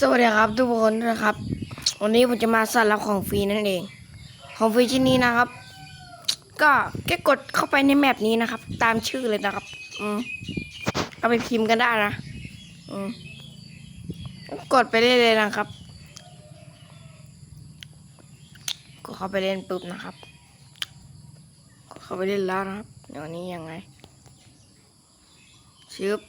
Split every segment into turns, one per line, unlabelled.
สวัสดีครับทุกคนนะครับ วันนี้ผมจะมาสั่รับของฟรีนั่นเอง ของฟรีชิ้นนี้นะครับ ก็แค่กดเข้าไปในแมปนี้นะครับ ตามชื่อเลยนะครับ อืมเอาไปพิมพ์กันได้นะ อืมกดไปได้เลยนะครับ กดเข้าไปเล่นปุ๊บนะครับ กดเข้าไปเล่นแล้วนะครับเดี๋ยวนี้ยังไงชึบ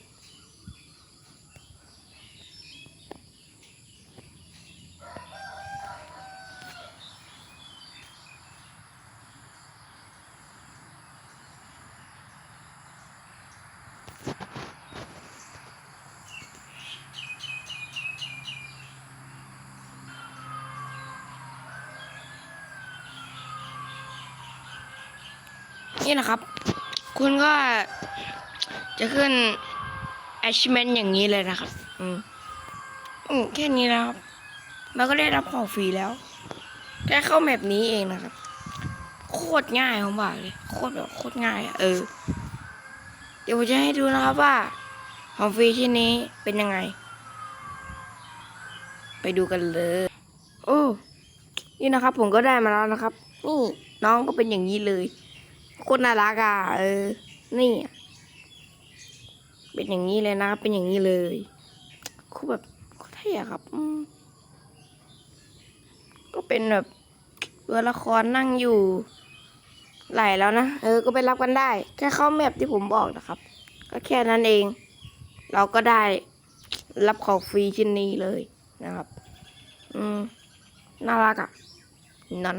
นี่นะครับ คุณก็จะขึ้น achievement อย่างนี้เลยนะครับ อืมอืมแค่นี้นะครับ มันก็ได้รับของฟรีแล้ว แค่เข้าแมปนี้เองนะครับ โคตรง่ายผมบอกเลย โคตรแบบโคตรง่ายเออ เดี๋ยวผมจะให้ดูนะครับว่า ของฟรีที่นี้เป็นยังไง ไปดูกันเลย โอ้ นี่นะครับ ผมก็ได้มาแล้วนะครับ นี่น้องก็เป็นอย่างนี้เลย คตรน่ารักอะเออ นี่ เป็นอย่างนี้เลยนะ เป็นอย่างนี้เลยคตรแบบเท่อะครับก็เป็นแบบตัวละครนั่งอยู่ ไหลแล้วนะ เออ ก็ไปรับกันได้ แค่เข้าแมปที่ผมบอกนะครับ ก็แค่นั้นเอง เราก็ได้รับของฟรีชิ้นนี้เลยนะครับ อืม น่ารักอะ นั้น